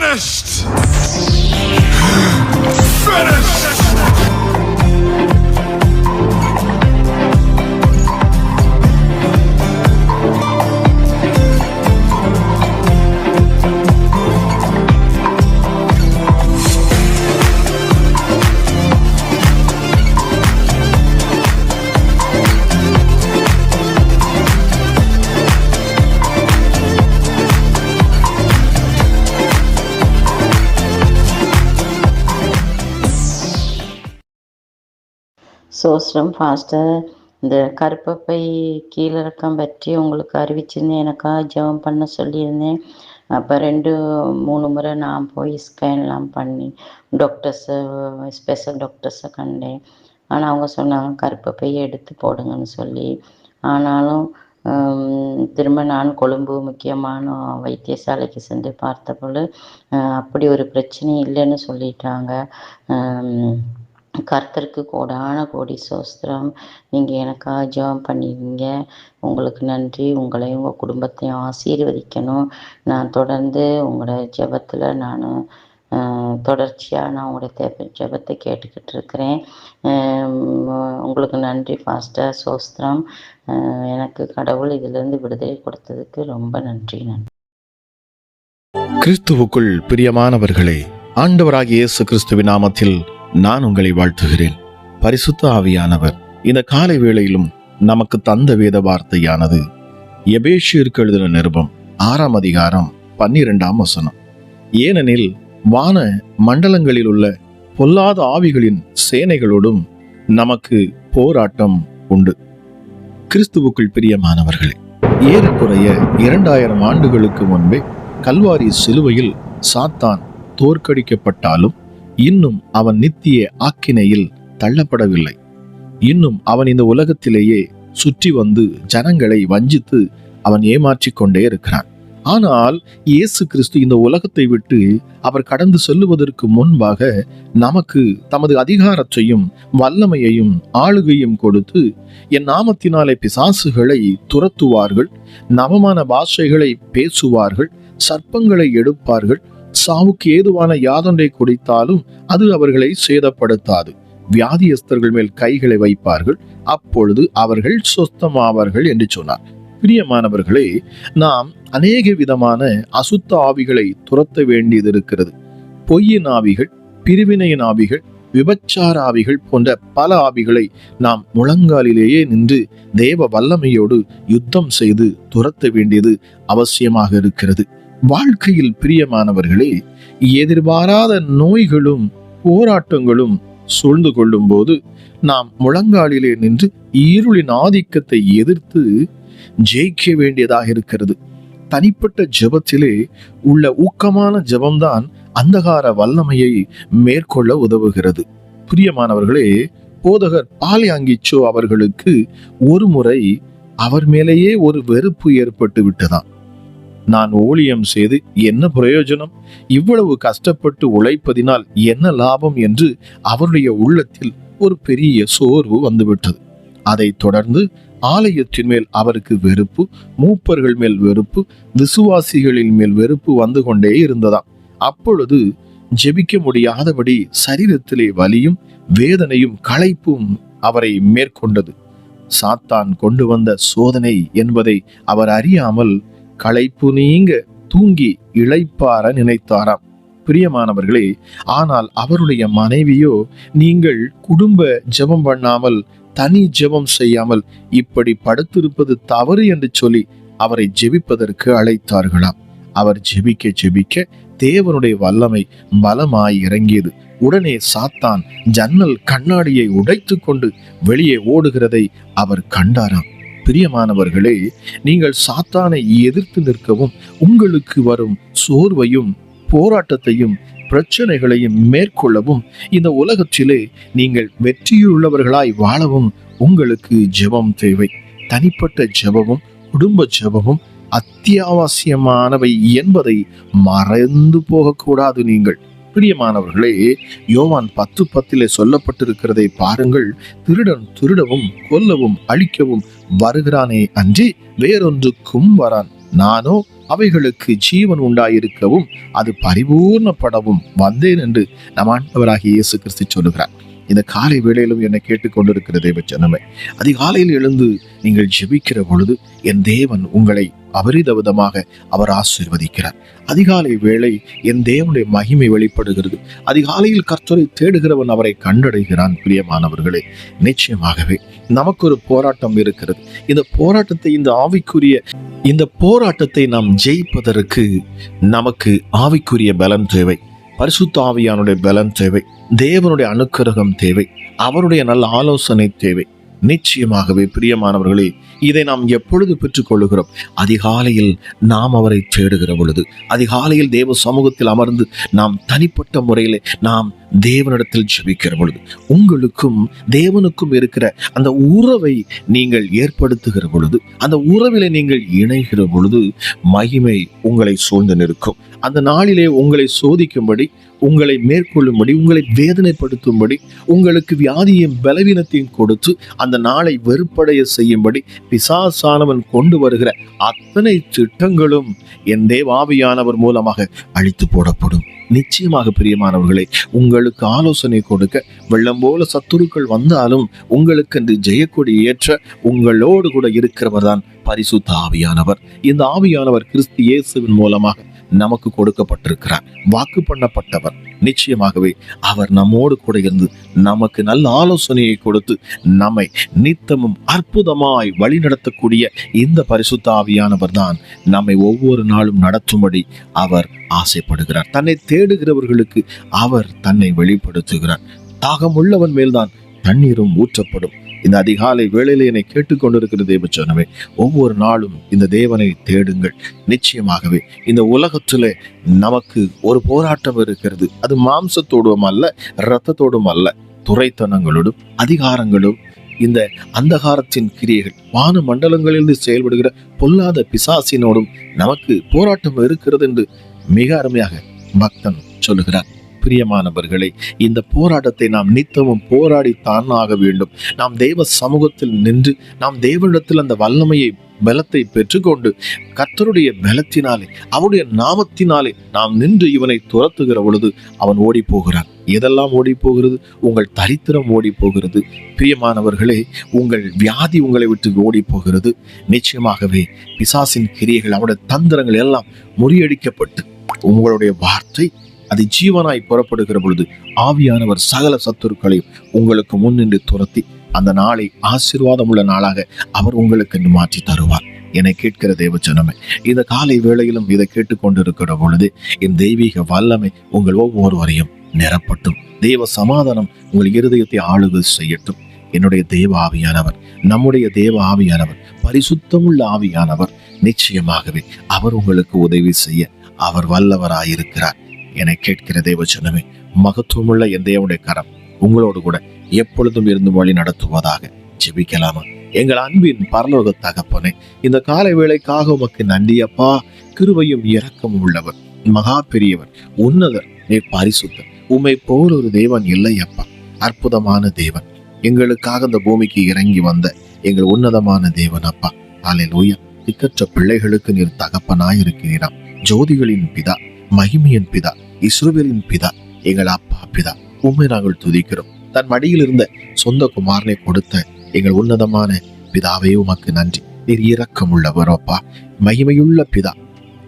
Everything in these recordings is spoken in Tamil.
finished! Finished! சோஸ்ரம் ஃபாஸ்டர் இந்த கருப்பப்பை கீழிறக்கம் பற்றி உங்களுக்கு அறிவிச்சிருந்தேன். எனக்காக ஜெபம் பண்ண சொல்லியிருந்தேன். அப்போ ரெண்டு மூணு முறை நான் போய் ஸ்கேன்லாம் பண்ணி டாக்டர்ஸை ஸ்பெஷல் டாக்டர்ஸை கண்டேன். ஆனால் அவங்க சொன்னாங்க கருப்பப்பையை எடுத்து போடுங்கன்னு சொல்லி. ஆனாலும் திரும்ப நான் கொழும்பு முக்கியமான வைத்தியசாலைக்கு சென்று பார்த்தபோது அப்படி ஒரு பிரச்சனை இல்லைன்னு சொல்லிட்டாங்க. கர்த்தருக்கு கோடான கோடி சோஸ்திரம். நீங்கள் எனக்காக ஜெபம் பண்ணிருங்க உங்களுக்கு நன்றி. உங்களையும் உங்கள் குடும்பத்தையும் ஆசீர்வதிக்கணும். நான் தொடர்ந்து உங்களோட ஜெபத்தில் நான் தொடர்ச்சியாக நான் உங்களுடைய தேவை ஜெபத்தை கேட்டுக்கிட்டு இருக்கிறேன். உங்களுக்கு நன்றி ஃபாஸ்டர் சோஸ்திரம். எனக்கு கடவுள் இதிலிருந்து விடுதலை கொடுத்ததுக்கு ரொம்ப நன்றி நன்றி. கிறிஸ்துவுக்குள் பிரியமானவர்களே ஆண்டவராகிய இயேசு கிறிஸ்துவின் நாமத்தில் நான் உங்களை வாழ்த்துகிறேன். பரிசுத்த ஆவியானவர் இந்த காலை வேளையிலும் நமக்கு தந்த வேத வார்த்தையானது எபேஷியருக்கு எழுதின நிருபம் ஆறாம் அதிகாரம் பன்னிரெண்டாம் வசனம். ஏனெனில் வான மண்டலங்களில் உள்ள பொல்லாத ஆவிகளின் சேனைகளோடும் நமக்கு போராட்டம் உண்டு. கிறிஸ்துவுக்குள் பிரியமானவர்களே ஏறக்குறைய இரண்டாயிரம் ஆண்டுகளுக்கு முன்பே கல்வாரி சிலுவையில் சாத்தான் தோற்கடிக்கப்பட்டாலும் இன்னும் அவன் நித்திய ஆக்கினையில் தள்ளப்படவில்லை. இன்னும் அவன் இந்த உலகத்திலேயே சுற்றி வந்து ஜனங்களை வஞ்சித்து அவன் ஏமாற்றிக் கொண்டே இருக்கிறான். ஆனால் இயேசு கிறிஸ்து இந்த உலகத்தை விட்டு அவர் கடந்து செல்லுவதற்கு முன்பாக நமக்கு தமது அதிகாரத்தையும் வல்லமையையும் ஆளுகையும் கொடுத்து என் நாமத்தினாலே பிசாசுகளை துரத்துவார்கள் நவமான பாஷைகளை பேசுவார்கள் சர்ப்பங்களை எடுப்பார்கள் சாவுக்கு ஏதுவான யாதொன்றை குடித்தாலும் அது அவர்களை சேதப்படுத்தாது. வியாதியஸ்தர்கள் மேல் கைகளை வைப்பார்கள். அப்பொழுது அவர்கள் சொஸ்தமாவார்கள் என்று சொன்னார். பிரியமானவர்களே நாம் அநேக விதமான அசுத்த ஆவிகளை துரத்த வேண்டியது இருக்கிறது. பொய்யின் ஆவிகள் பிரிவினையின் ஆவிகள் விபச்சார ஆவிகள் போன்ற பல ஆவிகளை நாம் முழங்காலிலேயே நின்று தேவ வல்லமையோடு யுத்தம் செய்து துரத்த வேண்டியது அவசியமாக இருக்கிறது. வாழ்க்கையில் பிரியமானவர்களே எதிர்பாராத நோய்களும் போராட்டங்களும் சூழ்ந்து கொள்ளும் போது நாம் முழங்காலிலே நின்று இருளின் ஆதிக்கத்தை எதிர்த்து ஜெயிக்க வேண்டியதாக இருக்கிறது. தனிப்பட்ட ஜெபத்திலே உள்ள ஊக்கமான ஜபம்தான் அந்தகார வல்லமையை மேற்கொள்ள உதவுகிறது. பிரியமானவர்களே போதகர் பாலியாங்கிச்சோ அவர்களுக்கு ஒரு முறை அவர் மேலேயே ஒரு வெறுப்பு ஏற்பட்டு விட்டதாம். நான் ஊழியம் செய்து என்ன பிரயோஜனம்? இவ்வளவு கஷ்டப்பட்டு உழைப்பதினால் என்ன லாபம் என்று அவருடைய உள்ளத்தில் ஒரு பெரிய சோர்வு வந்துவிட்டது. அதைத் தொடர்ந்து ஆலயத்தின் மேல் அவருக்கு வெறுப்பு மூப்பர்கள் மேல் வெறுப்பு விசுவாசிகளின் மேல் வெறுப்பு வந்து கொண்டே இருந்ததாம். அப்பொழுது ஜெபிக்க முடியாதபடி சரீரத்திலே வலியும் வேதனையும் களைப்பும் அவரை மேற்கொண்டது. சாத்தான் கொண்டு வந்த சோதனை என்பதை அவர் அறியாமல் களைப்பு நீங்க தூங்கி இளைப்பார நினைத்தாராம். பிரியமானவர்களே ஆனால் அவருடைய மனைவியோ நீங்கள் குடும்ப ஜெபம் பண்ணாமல் தனி ஜெபம் செய்யாமல் இப்படி படுத்திருப்பது தவறு என்று சொல்லி அவரை ஜெபிப்பதற்கு அழைத்தார்களாம். அவர் ஜெபிக்க ஜெபிக்க தேவனுடைய வல்லமை பலமாய் இறங்கியது. உடனே சாத்தான் ஜன்னல் கண்ணாடியை உடைத்து கொண்டு வெளியே ஓடுகிறதை அவர் கண்டாராம். பிரியமானவர்களே நீங்கள் சாத்தானை எதிர்த்து நிற்கவும் உங்களுக்கு வரும் சோர்வையும் போராட்டத்தையும் பிரச்சனைகளையும் மேற்கொள்ளவும் இந்த உலகத்திலே நீங்கள் வெற்றியுள்ளவர்களாய் வாழவும் உங்களுக்கு ஜெபம் தேவை. தனிப்பட்ட ஜெபமும் குடும்ப ஜெபமும் அத்தியாவசியமானவை என்பதை மறந்து போகக்கூடாது நீங்கள். பிரியமானவர்களே யோவான் பத்து பத்திலே சொல்லப்பட்டிருக்கிறதை பாருங்கள். திருடன் திருடவும் கொல்லவும் அழிக்கவும் வருகிறானே அன்றி வேறொன்றுக்கும் வரான். நானோ அவைகளுக்கு ஜீவன் உண்டாயிருக்கவும் அது பரிபூர்ணப்படவும் வந்தேன் என்று நம் ஆண்டவராகிய இயேசு கிறிஸ்து சொல்லுகிறார். இந்த காலை வேளையிலும் என்னை கேட்டுக்கொண்டிருக்கிற தேவ ஜனமே அதிகாலையில் எழுந்து நீங்கள் ஜெபிக்கிற பொழுது என் தேவன் உங்களை அபரிதவிதமாக அவர் ஆசீர்வதிக்கிறார். அதிகாலை வேளை என் தேவனுடைய மகிமை வெளிப்படுகிறது. அதிகாலையில் கர்த்தரை தேடுகிறவன் அவரை கண்டடைகிறான் பிரியமானவர்களே. நிச்சயமாகவே நமக்கு ஒரு போராட்டம் இருக்கிறது. இந்த போராட்டத்தை இந்த ஆவிக்குரிய இந்த போராட்டத்தை நாம் ஜெயிப்பதற்கு நமக்கு ஆவிக்குரிய பலன் தேவை. பரிசுத்தாவியானுடைய பலன் தேவை. தேவனுடைய அனுக்கிரகம் தேவை. அவருடைய நல்ல ஆலோசனை தேவை. நிச்சயமாகவே பிரியமானவர்களே இதை நாம் எப்பொழுது பெற்றுக்கொள்கிறோம் அதிகாலையில் நாம் அவரை தேடுகிற பொழுது அதிகாலையில் தேவ சமூகத்தில் அமர்ந்து நாம் தனிப்பட்ட முறையில் நாம் தேவனிடத்தில் ஜபிக்கிற பொழுது உங்களுக்கும் தேவனுக்கும் இருக்கிற அந்த உறவை நீங்கள் ஏற்படுத்துகிற பொழுது அந்த உறவில நீங்கள் இணைகிற பொழுது மகிமை உங்களை சூழ்ந்து நிற்கும். அந்த நாளிலே உங்களை சோதிக்கும்படி உங்களை மேற்கொள்ளும்படி உங்களை வேதனைப்படுத்தும்படி உங்களுக்கு வியாதியும் பலவீனத்தையும் கொடுத்து அந்த நாளை வெறுப்படைய செய்யும்படி பிசாசானவன் கொண்டு வருகிற அத்தனை திட்டங்களும் என் தேவாவியானவர் மூலமாக அழித்து போடப்படும். நிச்சயமாக பிரியமானவர்களே உங்களுக்கு ஆலோசனை கொடுக்க வெள்ளம் போல சத்துருக்கள் வந்தாலும் உங்களுக்கு என்று ஜெயக்கொடி ஏற்ற உங்களோடு கூட இருக்கிறவர் தான் பரிசுத்த ஆவியானவர். இந்த ஆவியானவர் கிறிஸ்து இயேசுவின் மூலமாக நமக்கு கொடுக்கப்பட்டிருக்கிறார். வாக்கு பண்ணப்பட்டவர். நிச்சயமாகவே அவர் நம்மோடு கூட இருந்து நமக்கு நல்ல ஆலோசனையை கொடுத்து நம்மை நித்தமும் அற்புதமாய் வழிநடத்தக்கூடிய இந்த பரிசுத்த ஆவியானவர் தான் நம்மை ஒவ்வொரு நாளும் நடத்தும்படி அவர் ஆசைப்படுகிறார். தன்னை தேடுகிறவர்களுக்கு அவர் தன்னை வெளிப்படுத்துகிறார். தாகம் உள்ளவன் மேல்தான் தண்ணீரும் ஊற்றப்படும். இந்த அதிகாலை வேளையில் என்னை கேட்டுக்கொண்டிருக்கிற தேவச்சனவே ஒவ்வொரு நாளும் இந்த தேவனை தேடுங்கள். நிச்சயமாகவே இந்த உலகத்தில் நமக்கு ஒரு போராட்டம் இருக்கிறது. அது மாம்சத்தோடும் அல்ல இரத்தத்தோடும் அல்ல துறைத்தனங்களோடும் அதிகாரங்களும் இந்த அந்தகாரத்தின் கிரியைகள் வான மண்டலங்களிலிருந்து செயல்படுகிற பொல்லாத பிசாசினோடும் நமக்கு போராட்டம் இருக்கிறது என்று மிக அருமையாக பக்தன் சொல்லுகிறார். பிரியமானவர்களே இந்த போராட்டத்தை நாம் நித்தமும் போராடித்தான் ஆக வேண்டும். நாம் தேவ சமூகத்தில் நின்று நாம் தேவனிடத்தில் அந்த வல்லமையை பலத்தை பெற்றுக்கொண்டு கர்த்தருடைய பலத்தினாலே அவருடைய நாமத்தினாலே நாம் நின்று இவனை துரத்துகிற பொழுது அவன் ஓடி போகிறான் எதெல்லாம் ஓடி போகிறது உங்கள் தரித்திரம் ஓடி போகிறது பிரியமானவர்களே உங்கள் வியாதி உங்களை விட்டு ஓடி போகிறது நிச்சயமாகவே பிசாசின் கிரியைகள் அவருடைய தந்திரங்கள் எல்லாம் முறியடிக்கப்பட்டு உங்களுடைய வார்த்தை அது ஜீவனாய் புறப்படுகிற பொழுது ஆவியானவர் சகல சத்துருக்களையும் உங்களுக்கு முன்னின்று துரத்தி அந்த நாளை ஆசீர்வாதம் உள்ள நாளாக அவர் உங்களுக்கு மாற்றி தருவார். என கேட்கிற தேவ ஜனமே இந்த காலை வேளையிலும் இதை கேட்டுக்கொண்டிருக்கிற பொழுது என் தெய்வீக வல்லமை உங்கள் ஒவ்வொருவரையும் நிரப்பட்டும். தெய்வ சமாதானம் உங்கள் இருதயத்தை ஆளுகை செய்யட்டும். என்னுடைய தேவ ஆவியானவர் நம்முடைய தேவ ஆவியானவர் பரிசுத்தமுள்ள ஆவியானவர் நிச்சயமாகவே அவர் உங்களுக்கு உதவி செய்ய அவர் வல்லவராயிருக்கிறார். என கேட்கிற தேவ ஜனமே மகத்துவமுள்ள என் தேவனுடைய கரம் உங்களோடு கூட எப்பொழுதும் இருந்து வழி நடத்துவதாக ஜெபிக்கலாமா? எங்கள் அன்பின் பரலோக தகப்பனே இந்த காலை வேளைக்காக உமக்கு நன்றியப்பா கிருபையும் இரக்கமும் உள்ளவர் மகா பெரியவர் உன்னதர் நீ பரிசுத்தர். உம்மை போல் ஒரு தேவன் இல்லை அப்பா. அற்புதமான தேவன். எங்களுக்காக இந்த பூமிக்கு இறங்கி வந்த எங்கள் உன்னதமான தேவன் அப்பா. அல்லேலூயா திக்கற்ற பிள்ளைகளுக்கு நீர் தகப்பனாய் இருக்கிறீராம் ஜோதிகளின் பிதா மகிமையின் பிதா இஸ்ரோவேலின் பிதா எங்கள் அப்பா பிதா உண்மை நாங்கள் துதிக்கிறோம். தன் மடியில் இருந்த சொந்த குமாரனை கொடுத்த எங்கள் உன்னதமான பிதாவே உமக்கு நன்றி. நீர் இரக்கம் உள்ளவரோப்பா மகிமையுள்ள பிதா.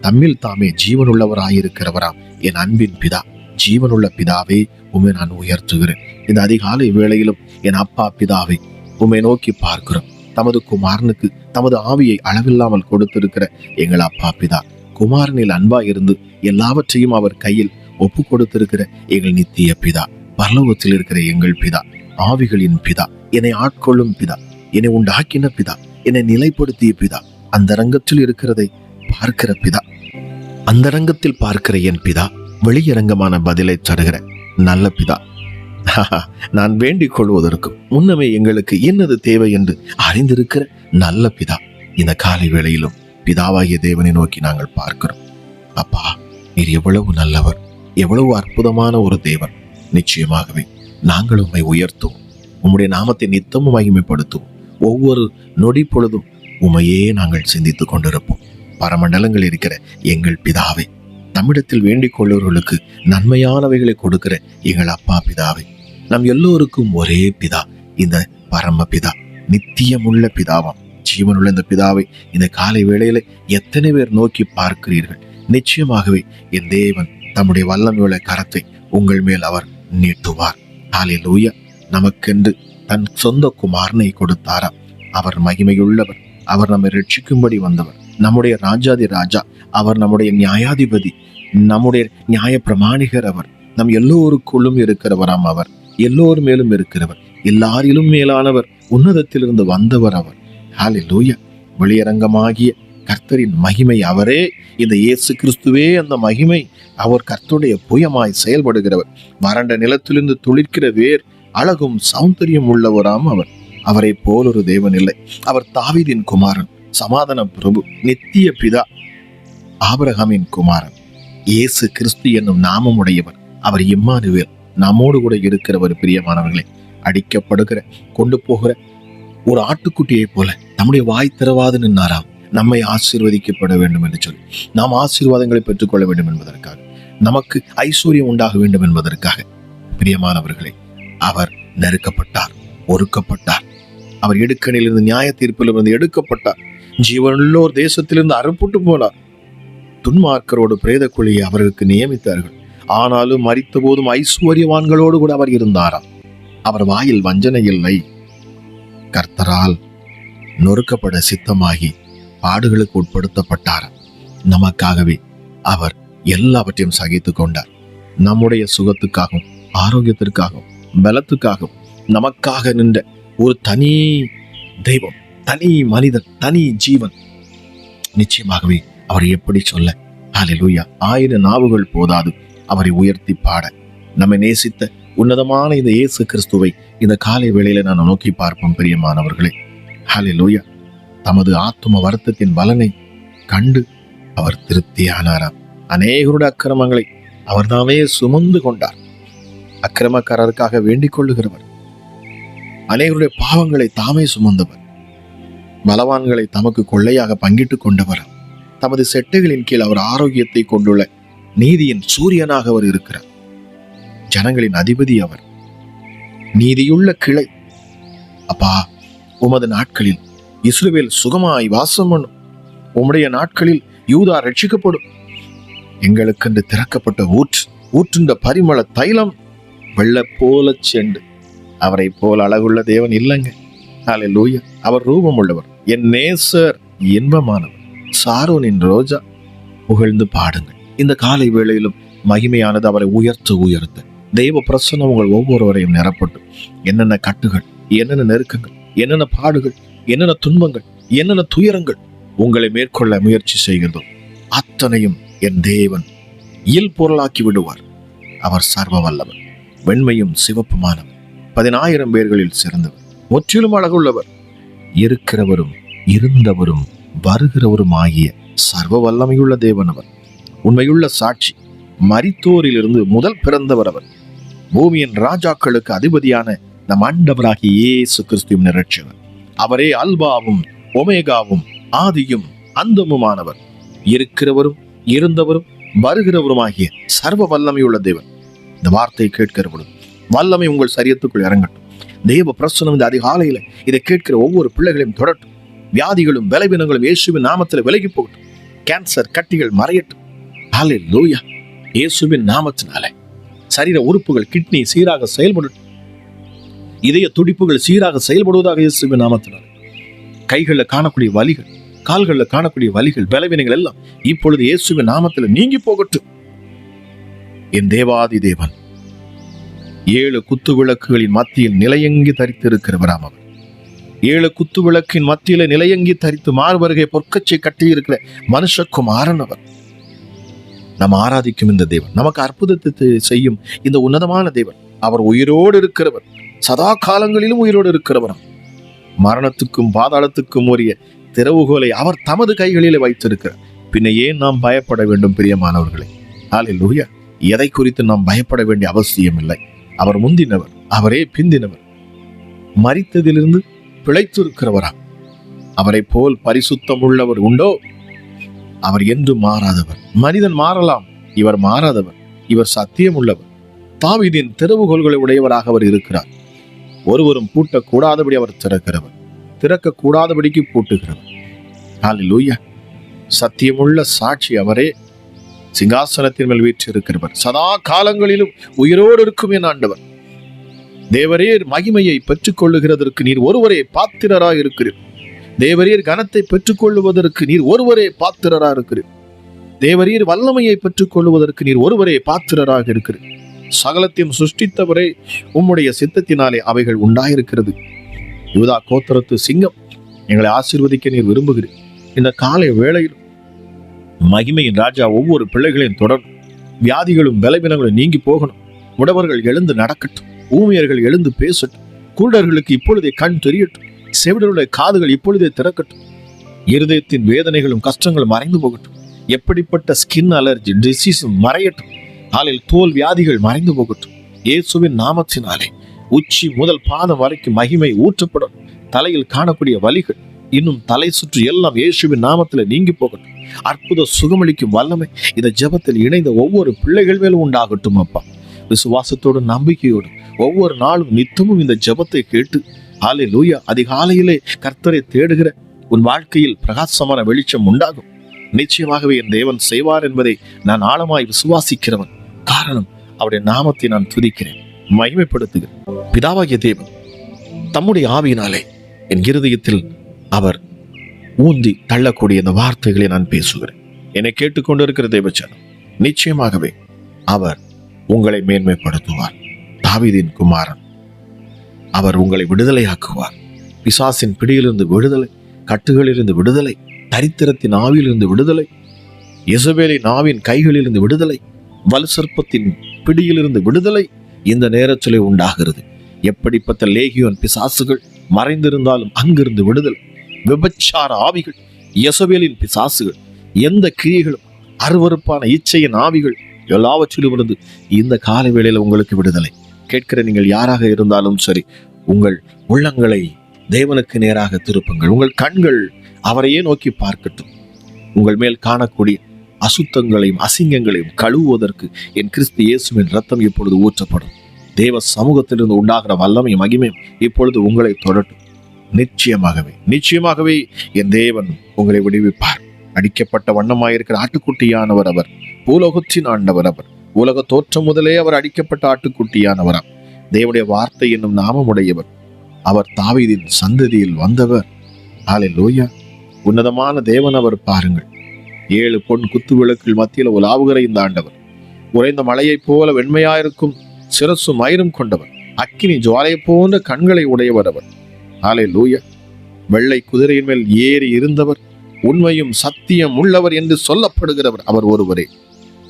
தம்மில் தாமே ஜீவனுள்ளவராயிருக்கிறவராம். என் அன்பின் பிதா. ஜீவனுள்ள பிதாவே உம்மை நான் உயர்த்துகிறேன். இந்த அதிகாலை வேளையிலும் என் அப்பா பிதாவை உம்மை நோக்கி பார்க்கிறோம். தமது குமாரனுக்கு தமது ஆவியை அளவில்லாமல் கொடுத்திருக்கிற எங்கள் அப்பா பிதா. குமாரனில் அன்பா இருந்து எல்லாவற்றையும் அவர் கையில் ஒப்பு கொடுத்திருக்கிற எங்கள் நித்திய பிதா பரலோகத்தில் இருக்கிற எங்கள் பிதா ஆவிகளின் பிதா என்னை ஆட்கொள்ளும் பிதா என்னை உண்டாக்கின பிதா என்னை நிலைப்படுத்திய பிதா அந்த ரங்கத்தில் இருக்கிறதை பார்க்கிற பிதா அந்த ரங்கத்தில் பார்க்கிற என் பிதா வெளியரங்கமான பதிலை தருகிற நல்ல பிதா. நான் வேண்டிக் கொள்வதற்கும் முன்னமே எங்களுக்கு என்னது தேவை என்று அறிந்திருக்கிற நல்ல பிதா இந்த காலை வேளையிலும் பிதாவாகிய தேவனை நோக்கி நாங்கள் பார்க்கிறோம். அப்பா நீர் எவ்வளவு நல்லவர் எவ்வளவு அற்புதமான ஒரு தேவன். நிச்சயமாகவே நாங்கள் உம்மை உயர்த்துவோம். உம்முடைய நாமத்தை நித்தமும் மகிமைப்படுத்துவோம். ஒவ்வொரு நொடி பொழுதும் உமையே நாங்கள் சிந்தித்து கொண்டிருப்போம். பரமண்டலங்கள் இருக்கிற எங்கள் பிதாவை நம்மிடத்தில் வேண்டிக் கொள்ளுவர்களுக்கு நன்மையானவைகளை கொடுக்கிற எங்கள் அப்பா பிதாவை நம் எல்லோருக்கும் ஒரே பிதா இந்த பரம பிதா நித்தியமுள்ள பிதாவாம். ஜீவனுள்ள இந்த பிதாவை இந்த காலை வேளையில எத்தனை பேர் நோக்கி பார்க்கிறீர்கள்? நிச்சயமாகவே என் தேவன் தம்முடைய வல்லமையுள்ள கரத்தை உங்கள் மேல் அவர் நீட்டுவார். ஹalleluya. நமக்கென்று தன் சொந்த குமாரனை கொடுத்தாராம் அவர் மகிமையுள்ளவர். அவர் நம்மை ரட்சிக்கும்படி வந்தவர். நம்முடைய ராஜாதி ராஜா அவர் நம்முடைய நியாயாதிபதி நம்முடைய நியாய பிரமாணிகர் அவர். நம் எல்லோருக்குள்ளும் இருக்கிறவராம் அவர். எல்லோர் மேலும் இருக்கிறவர். எல்லாரிலும் மேலானவர். உன்னதத்திலிருந்து வந்தவர் அவர். ஹalleluya. வெளியரங்கமாகிய கர்த்தரின் மகிமை அவரே. இந்த இயேசு கிறிஸ்துவே அந்த மகிமை அவர் கர்த்தருடைய புயமாய் செயல்படுகிறவர். வறண்ட நிலத்திலிருந்து துளிர்க்கிற வேர் அழகும் சௌந்தரியம் உள்ளவராம் அவர். அவரை போல் ஒரு தேவன் இல்லை. அவர் தாவிதின் குமாரன் சமாதான பிரபு நித்திய பிதா ஆபிரகாமின் குமாரன். இயேசு கிறிஸ்து என்னும் நாமமுடையவர். அவர் இம்மானுவேல் நம்மோடு கூட இருக்கிறவர் பிரியமானவர்களே. அடிக்கப்படுகிற கொண்டு போகிற ஒரு ஆட்டுக்குட்டியைப் போல நம்முடைய வாய் திறவாது நின்னாராம். நம்மை ஆசீர்வதிக்கப்பட வேண்டும் என்று சொல்லி. நாம் ஆசீர்வாதங்களை பெற்றுக்கொள்ள வேண்டும் என்பதற்காக நமக்கு ஐஸ்வர்யம் உண்டாக வேண்டும் என்பதற்காக பிரியமானவர்களே அவர் நெருக்கப்பட்டார் ஒருக்கப்பட்டார் அவர் இடுக்கணிலிருந்து நியாய தீர்ப்பிலிருந்து எடுக்கப்பட்டார். ஜீவனுள்ளோர் தேசத்திலிருந்து அறுப்புட்டு போனார். துன்மார்க்கரோடு பிரேத குழியை நியமித்தார்கள். ஆனாலும் மறித்த போதும் ஐஸ்வர்யவான்களோடு கூட அவர் இருந்தாராம். அவர் வாயில் வஞ்சனை இல்லை. கர்த்தரால் நொறுக்கப்பட சித்தமாகி பாடுகளுக்கு உட்படுத்தப்பட்டார். நமக்காகவே அவர் எல்லாவற்றையும் சகித்துக் கொண்டார். நம்முடைய சுகத்துக்காகவும் ஆரோக்கியத்திற்காகவும் பலத்துக்காகவும் நமக்காக நின்ற ஒரு தனி தெய்வம் தனி மனிதன் தனி ஜீவன். நிச்சயமாகவே அவர் எப்படி சொல்ல ஹalleluya ஆயிரம் நாவுகள் போதாது அவரை உயர்த்தி பாட. நம்மை நேசித்த உன்னதமான இந்த இயேசு கிறிஸ்துவை இந்த காலை வேளையில நான் நோக்கி பார்ப்போம் பிரியமானவர்களே. ஹலிலூயா தமது ஆத்தும வருத்தத்தின் பலனை கண்டு அவர் திருப்தியானாராம். அநேகருடைய அக்கிரமங்களை அவர்தாமே சுமந்து கொண்டார். அக்கிரமக்காரருக்காக வேண்டிக் கொள்ளுகிறவர். அநேகருடைய பாவங்களை தாமே சுமந்தவர். பலவான்களை தமக்கு கொள்ளையாக பங்கிட்டுக் கொண்டவர். தமது செட்டைகளின் கீழ் அவர் ஆரோக்கியத்தை கொண்டுள்ள நீதியின் சூரியனாக அவர் இருக்கிறார். ஜனங்களின் அதிபதி அவர். நீதியுள்ள கிளை. அப்பா உமது நாட்களில் இஸ்ரேல் சுகமாய் வாசம் பண்ணும் உம்முடைய நாட்களில் யூதா ரட்சிக்கப்படும் எங்களுக்கென்று திறக்கப்பட்ட ஊற்று ஊற்றுண்ட பரிமள தைலம் வெள்ள போல செண்டு அவரை போல் அழகுள்ள தேவன் இல்லைங்க. ஹalleluya. அவர் ரூபம் உள்ளவர் என் நேசர் இன்பமானவர். சாரோனின் ரோஜா. புகழ்ந்து பாடுங்கள். இந்த காலை வேளையிலும் மகிமையானது அவரை உயர்த்து உயர்த்த. தெய்வ பிரசன்னம் உங்கள் ஒவ்வொருவரையும் நிரப்பட்டும். என்னென்ன கட்டுகள் என்னென்ன நெருக்கங்கள் என்னென்ன பாடுகள் என்னென்ன துன்பங்கள் என்னென்ன துயரங்கள் உங்களை மேற்கொள்ள முயற்சி செய்கிறதோ அத்தனையும் என் தேவன் இயல் பொருளாக்கி விடுவார். அவர் சர்வ வல்லவர் வெண்மையும் சிவப்புமானவர் பதினாயிரம் பேர்களில் சிறந்தவர் முற்றிலும் அழகுள்ளவர். இருக்கிறவரும் இருந்தவரும் வருகிறவரும் ஆகிய சர்வ வல்லமையுள்ள தேவன் அவர். உண்மையுள்ள சாட்சி மரித்தோரிலிருந்து முதல் பிறந்தவர் அவர். பூமியின் ராஜாக்களுக்கு அதிபதியான நம் ஆண்டவராகிய இயேசு கிறிஸ்துவின் இரட்சகர் அவரே அல்பாவும் ஒமேகாவும் ஆதியும் அந்தமுமானவர். இருக்கிறவரும் இருந்தவரும் வருகிறவருமாகிய சர்வ வல்லமையுள்ள தேவன். இந்த வார்த்தையை கேட்கிற பொழுது வல்லமை உங்கள் சரியத்துக்குள் இறங்கட்டும். தேவ பிரசனம் இந்த அதிகாலையில இதை கேட்கிற ஒவ்வொரு பிள்ளைகளையும் தொடட்டும். வியாதிகளும் பலவீனங்களும் இயேசுவின் நாமத்தில் விலகி போகட்டும். கேன்சர் கட்டிகள் மறையட்டும். ஹalleluya இயேசுவின் நாமத்தினாலே. சரீர உறுப்புகள் கிட்னி சீராக செயல்படட்டும். இதய துடிப்புகள் சீராக செயல்படுவதாக இயேசுவின் நாமத்தினார் கைகளில் காணக்கூடிய வலிகள் கால்களில் காணக்கூடிய வலிகள் பலவீனங்கள் எல்லாம் இப்பொழுது இயேசுவின் நாமத்தில் நீங்கி போகட்டும். என் தேவாதி தேவன் ஏழு குத்து விளக்குகளின் மத்தியில் நிலையங்கி தரித்திருக்கிறவராம் அவர். ஏழு குத்து விளக்கின் மத்தியில நிலையங்கி தரித்து மார்பருகே பொற்கச்சை கட்டியிருக்கிற மனுஷகுமாரன் அவர். நம் ஆராதிக்கும் இந்த தேவன் நமக்கு அற்புதத்தை செய்யும் இந்த உன்னதமான தேவன். அவர் உயிரோடு இருக்கிறவர். சதா காலங்களிலும் உயிரோடு இருக்கிறவராம் மரணத்துக்கும் பாதாளத்துக்கும் உரிய திறவுகோலை அவர் தமது கைகளிலே வைத்திருக்கிறார். பின்ன ஏன் நாம் பயப்பட வேண்டும் பிரியமானவர்களே? ஹalleluya. எதை குறித்து நாம் பயப்பட வேண்டிய அவசியம் இல்லை அவர் முந்தினவர் அவரே பிந்தினவர். மறித்ததிலிருந்து பிழைத்திருக்கிறவரா? அவரை போல் பரிசுத்தம் உள்ளவர் உண்டோ? அவர் என்று மாறாதவர். மனிதன் மாறலாம் இவர் மாறாதவர். இவர் சத்தியம் உள்ளவர் தாவிதின் திறவுகோள்களை உடையவராக அவர் இருக்கிறார். ஒருவரும் பூட்டக்கூடாதபடி அவர் திறக்கிறவர். திறக்க கூடாதபடிக்கு பூட்டுகிறவர். ஹாலிலூயா சத்தியமுள்ள சாட்சி அவரே சிங்காசனத்தின் மேல் வீற்றிருக்கிறவர். சதா காலங்களிலும் உயிரோடு இருக்கும் என் ஆண்டவர். தேவரீர் மகிமையை பெற்றுக் கொள்ளுகிறதற்கு நீர் ஒருவரே பாத்திரரா இருக்கிறீர் தேவரீர் கனத்தை பெற்றுக்கொள்ளுவதற்கு நீர் ஒருவரே பாத்திரராக இருக்கிறீர் தேவரீர் வல்லமையை பெற்றுக்கொள்ளுவதற்கு நீர் ஒருவரே பாத்திரராக இருக்கிறீர். சகலத்தையும் சிருஷ்டித்தவரே உம்முடைய சித்தத்தினாலே அவைகள் உண்டாயிருக்கிறது. யூதா கோத்தரத்து சிங்கம் எங்களை ஆசீர்வதிக்க நீர் விரும்புகிறீர். இந்த காலை வேளையில் மகிமையின் ராஜா ஒவ்வொரு பிள்ளைகளையும் தொடரும். வியாதிகளும் பலவீனங்களும் நீங்கி போகணும். உடவர்கள் எழுந்து நடக்கட்டும். ஊமியர்கள் எழுந்து பேசட்டும். குருடர்களுக்கு இப்பொழுதே கண் தெரியட்டும். செவிடருடைய காதுகள் இப்பொழுதே திறக்கட்டும். இருதயத்தின் வேதனைகளும் கஷ்டங்களும் மறைந்து போகட்டும். எப்படிப்பட்ட ஸ்கின் அலர்ஜி டிசீஸும் மறையட்டும். காலில் தோல் வியாதிகள் மறைந்து போகட்டும். இயேசுவின் நாமத்தினாலே உச்சி முதல் பாதம் வரைக்கும் மகிமை ஊற்றப்படும். தலையில் காணக்கூடிய வலிகள் இன்னும் தலை சுற்று எல்லாம் இயேசுவின் நாமத்தில் நீங்கி போகட்டும். அற்புத சுகமளிக்கும் வல்லமை இந்த ஜெபத்தில் இணைந்த ஒவ்வொரு பிள்ளைகள் மேலும் உண்டாகட்டும் அப்பா. விசுவாசத்தோடு நம்பிக்கையோடு ஒவ்வொரு நாளும் நித்தமும் இந்த ஜெபத்தை கேட்டு ஆலை லூயா அதிகாலையிலே கர்த்தரை தேடுகிற உன் வாழ்க்கையில் பிரகாசமான வெளிச்சம் உண்டாகும். நிச்சயமாகவே என் தேவன் செய்வார் என்பதை நான் ஆழமாய் விசுவாசிக்கிறவன். காரணம் அவருடைய நாமத்தை நான் துதிக்கிறேன் மகிமைப்படுத்துகிறேன். பிதாவாகிய தேவன் தம்முடைய ஆவியினாலே என் இருதயத்தில் அவர் ஊந்தி தள்ளக்கூடிய இந்த வார்த்தைகளை நான் பேசுகிறேன். என்னை கேட்டுக்கொண்டிருக்கிற தேவச்சனம் நிச்சயமாகவே அவர் உங்களை மேன்மைப்படுத்துவார். தாவிதின் குமாரன் அவர் உங்களை விடுதலையாக்குவார். பிசாசின் பிடியிலிருந்து விடுதலை கட்டுகளிலிருந்து விடுதலை தரித்திரத்தின் ஆவியிலிருந்து விடுதலை இசபேலின் ஆவின் கைகளிலிருந்து விடுதலை வலுசற்பத்தின் பிடியிலிருந்து விடுதலை இந்த நேரத்திலே உண்டாகிறது. எப்படிப்பட்ட லேகியோன் பிசாசுகள் மறைந்திருந்தாலும் அங்கிருந்து விடுதல். விபச்சார ஆவிகள் யசவேலின் பிசாசுகள் எந்த கிரியைகளும் அருவருப்பான இச்சையின் ஆவிகள் எல்லாவற்றிலும் இருந்து இந்த கால வேளையில் உங்களுக்கு விடுதலை. கேட்கிற நீங்கள் யாராக இருந்தாலும் சரி உங்கள் உள்ளங்களை தேவனுக்கு நேராக திருப்புங்கள். உங்கள் கண்கள் அவரையே நோக்கி பார்க்கட்டும். உங்கள் மேல் காணக்கூடிய அசுத்தங்களையும் அசிங்கங்களையும் கழுவுவதற்கு என் கிறிஸ்து இயேசுவின் ரத்தம் இப்பொழுது ஊற்றப்படும். தேவ சமூகத்திலிருந்து உண்டாகிற வல்லமை மகிமையும் இப்பொழுது உங்களை தொடட்டும். நிச்சயமாகவே நிச்சயமாகவே என் தேவன் உங்களை விடுவிப்பார். அடிக்கப்பட்ட வண்ணமாயிருக்கிற ஆட்டுக்குட்டியானவர் அவர் பூலோகத்தின் ஆண்டவர் அவர் உலக தோற்றம் முதலே அவர் அடிக்கப்பட்ட ஆட்டுக்குட்டியானவராம் தேவனுடைய வார்த்தை என்னும் நாமமுடையவர். அவர் தாவீதின் சந்ததியில் வந்தவர். ஆலை லோயா உன்னதமான தேவன் அவர் பாருங்கள். ஏழு பொன் குத்து விளக்கில் மத்தியில் உலாவுகிற இந்த ஆண்டவர். உறைந்த மலையைப் போல வெண்மையாயிருக்கும் சிரசு மயிரும் கொண்டவர். அக்கினி ஜுவாலையைப் போன்ற கண்களை உடையவர் அவர். ஆலை லூய வெள்ளை குதிரையின் மேல் ஏறி இருந்தவர் உண்மையும் சத்தியம் உள்ளவர் என்று சொல்லப்படுகிறவர் அவர் ஒருவரே.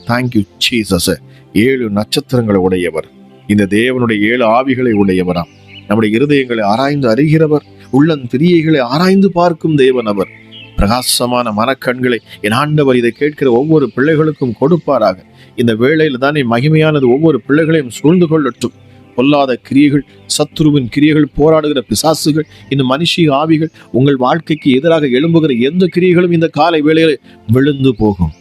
தேங்க்யூ சீசஸ் ஏழு நட்சத்திரங்களை உடையவர். இந்த தேவனுடைய ஏழு ஆவிகளை உடையவராம். நம்முடைய இருதயங்களை ஆராய்ந்து அறிகிறவர் உள்ளன் திரியைகளை ஆராய்ந்து பார்க்கும் தேவன் அவர். பிரகாசமான மனக்கண்களை என் ஆண்டவர் இதை கேட்கிற ஒவ்வொரு பிள்ளைகளுக்கும் கொடுப்பாராக. இந்த வேளையில் தானே மகிமையானது ஒவ்வொரு பிள்ளைகளையும் சூழ்ந்து கொள்ளட்டும். பொல்லாத கிரியைகள் சத்துருவின் கிரியைகள் போராடுகிற பிசாசுகள் இந்த மனுஷிய ஆவிகள் உங்கள் வாழ்க்கைக்கு எதிராக எழும்புகிற எந்த கிரியைகளும் இந்த காலை வேளையில் விழுந்து போகும்.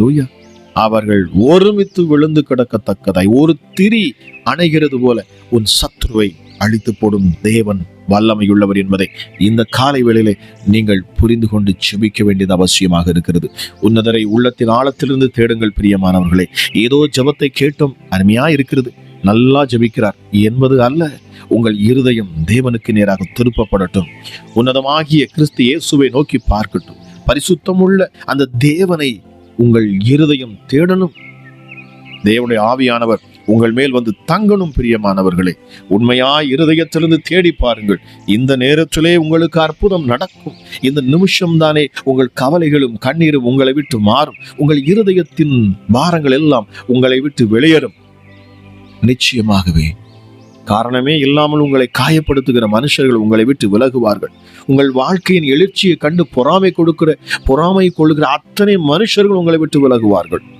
லூயா அவர்கள் ஒருமித்து விழுந்து கிடக்கத்தக்கதாய். ஒரு திரி அணைகிறது போல உன் சத்ருவை அழித்து போடும் தேவன் வல்லமையுள்ளவர் என்பதை இந்த காலை வேளையிலே நீங்கள் புரிந்து கொண்டு செபிக்க வேண்டியது அவசியமாக இருக்கிறது. உன்னதரை உள்ளத்தின் ஆழத்திலிருந்து தேடுங்கள் பிரியமானவர்களே. ஏதோ ஜபத்தை கேட்டோம் அருமையா இருக்கிறது. நல்லா ஜெபிக்கிறார். என்பது அல்ல. உங்கள் இருதயம் தேவனுக்கு நேராக திருப்பப்படட்டும். உன்னதமாகிய கிறிஸ்து இயேசுவை நோக்கி பார்க்கட்டும். பரிசுத்தமுள்ள அந்த தேவனை உங்கள் இருதயம் தேடணும். தேவனுடைய ஆவியானவர் உங்கள் மேல் வந்து தங்கணும் பிரியமானவர்களே. உண்மையாய் இருதயத்திலிருந்து தேடி பாருங்கள். இந்த நேரத்திலே உங்களுக்கு அற்புதம் நடக்கும். இந்த நிமிஷம்தானே உங்கள் கவலைகளும் கண்ணீரும் உங்களை விட்டு மாறும். உங்கள் இருதயத்தின் பாரங்கள் எல்லாம் உங்களை விட்டு வெளியேறும். நிச்சயமாகவே. காரணமே இல்லாமல் உங்களை காயப்படுத்துகிற மனுஷர்கள் உங்களை விட்டு விலகுவார்கள். உங்கள் வாழ்க்கையின் எழுச்சியை கண்டு பொறாமை கொடுக்கிற பொறாமை கொள்கிற அத்தனை மனுஷர்கள் உங்களை விட்டு விலகுவார்கள்.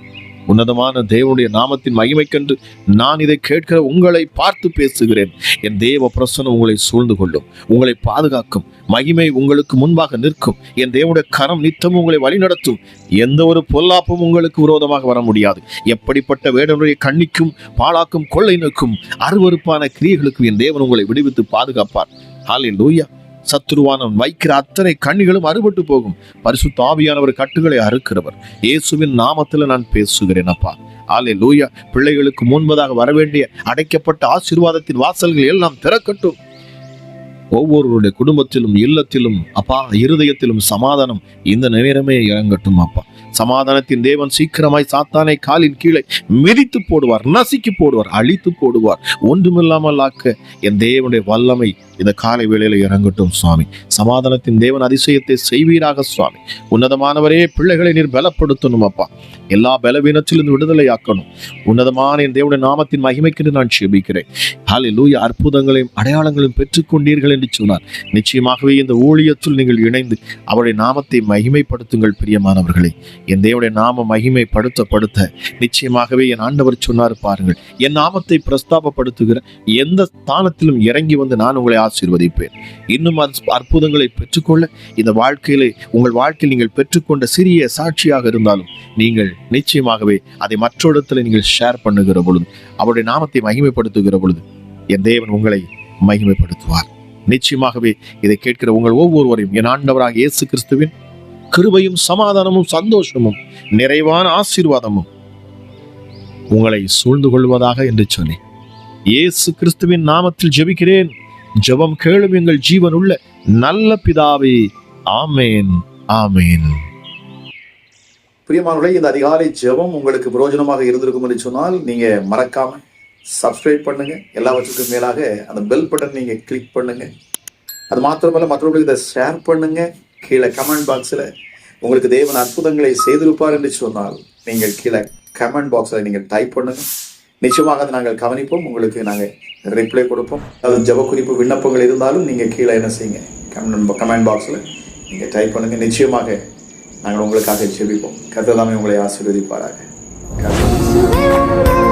உன்னதமான தேவனுடைய நாமத்தின் மகிமைக்கென்று நான் இதை கேட்கிற உங்களை பார்த்து பேசுகிறேன். என் தேவ பிரசனம் உங்களை சூழ்ந்து கொள்ளும். உங்களை பாதுகாக்கும். மகிமை உங்களுக்கு முன்பாக நிற்கும். என் தேவனுடைய கரம் நித்தம் உங்களை வழிநடத்தும். எந்த ஒரு பொல்லாப்பும் உங்களுக்கு விரோதமாக வர முடியாது. எப்படிப்பட்ட வேடனுடைய கண்ணிக்கும் பாழாக்கும் கொள்ளை நோக்கும் அருவருப்பான கிரியைகளுக்கும் என் தேவன் உங்களை விடுவித்து பாதுகாப்பார். ஹாலில் லூயா சத்துருவானவன் வைக்கிற அத்தனை கண்ணிகளும் அறுபட்டு போகும். பரிசு தாவியானவர் கட்டுகளை அறுக்கிறவர். இயேசுவின் நாமத்தில் நான் பேசுகிறேன் அப்பா. ஆலே லூயா பிள்ளைகளுக்கு முன்பதாக வரவேண்டிய அடைக்கப்பட்ட ஆசீர்வாதத்தின் வாசல்கள் எல்லாம் திறக்கட்டும். ஒவ்வொருவருடைய குடும்பத்திலும் இல்லத்திலும் அப்பா இருதயத்திலும் சமாதானம் இந்த நேரமே இறங்கட்டும் அப்பா. சமாதானத்தின் தேவன் சீக்கிரமாய் சாத்தானை காலின் கீழே மிதித்து போடுவார் நசுக்கி போடுவார் அழித்து போடுவார். ஒன்றுமில்லாமல் ஆக்க என் தேவனுடைய வல்லமை இந்த காலை வேளையில் இறங்கட்டும் சுவாமி. சமாதானத்தின் தேவன் அதிசயத்தை செய்வீராக சுவாமி. உன்னதமானவரே பிள்ளைகளை நீர் பலப்படுத்தணும் அப்பா. எல்லா பலவீனத்திலிருந்து விடுதலையாக்கணும். உன்னதமான என் தேவனுடைய நாமத்தின் மகிமைக்கென்று நான் செபிக்கிறேன். லூய அற்புதங்களையும் அடையாளங்களையும் பெற்றுக்கொண்டீர்கள் என்று சொன்னார். நிச்சயமாகவே இந்த ஊழியத்தில் நீங்கள் இணைந்து அவருடைய நாமத்தை மகிமைப்படுத்துங்கள் பிரியமானவர்களே. என் தேவனுடைய நாம மகிமைப்படுத்தப்படுத்த. நிச்சயமாகவே என் ஆண்டவர் சொன்னார் பாருங்கள். என் நாமத்தை பிரஸ்தாபப்படுத்துகிற எந்த ஸ்தானத்திலும் இறங்கி வந்து நான் உங்களை ஆசீர்வதிப்பேன். இன்னும் அற்ப- அற்புதங்களை பெற்றுக்கொள்ள இந்த வாழ்க்கையிலே உங்கள் வாழ்க்கையில் நீங்கள் பெற்றுக்கொண்ட சிறிய சாட்சியாக இருந்தாலும் நீங்கள் நிச்சயமாகவே அதை மற்றொருத்தில் நீங்கள் ஷேர் பண்ணுகிற பொழுது அவருடைய நாமத்தை மகிமைப்படுத்துகிற பொழுது என் தேவன் உங்களை மகிமைப்படுத்துவார். நிச்சயமாகவே இதை கேட்கிற உங்கள் ஒவ்வொருவரையும் என் ஆண்டவராக இயேசு கிறிஸ்துவின் கிருபையும் சமாதானமும் சந்தோஷமும் நிறைவான ஆசீர்வாதமும் உங்களை சூழ்ந்து கொள்வதாக என்று சொன்னேன். இயேசு கிறிஸ்துவின் நாமத்தில் ஜெபிக்கிறேன். ஜெபம் கேளும் எங்கள் ஜீவனுள்ள நல்ல பிதாவே ஆமேன் ஆமேன். பிரியமானவர்களே இந்த அதிகாலை ஜெபம் உங்களுக்கு பிரயோஜனமாக இருந்திருக்கும் என்று சொன்னால் நீங்க மறக்காம சப்ஸ்கிரைப் பண்ணுங்க. எல்லாவற்றுக்கும் மேலாக அந்த பெல் பட்டன் நீங்க கிளிக் பண்ணுங்க. அது மாத்திரமல்ல மற்றவர்களுக்கு இதை ஷேர் பண்ணுங்க. கீழே கமெண்ட் பாக்ஸில் உங்களுக்கு தேவன் அற்புதங்களை செய்திருப்பார் என்று சொன்னால் நீங்கள் கீழே கமெண்ட் பாக்ஸில் நீங்கள் டைப் பண்ணுங்க. நிச்சயமாக அதை நாங்கள் கவனிப்போம். உங்களுக்கு நாங்கள் ரிப்ளை கொடுப்போம். அது ஜெப குறிப்பு விண்ணப்பங்கள் இருந்தாலும் நீங்கள் கீழே என்ன செய்யுங்க? கமெண்ட் கமெண்ட் பாக்ஸில் நீங்கள் டைப் பண்ணுங்க. நிச்சயமாக நாங்கள் உங்களுக்காக ஜெபிப்போம். கர்த்ததாமே உங்களை ஆசீர்வதிப்பாராக. கர்த்தர்.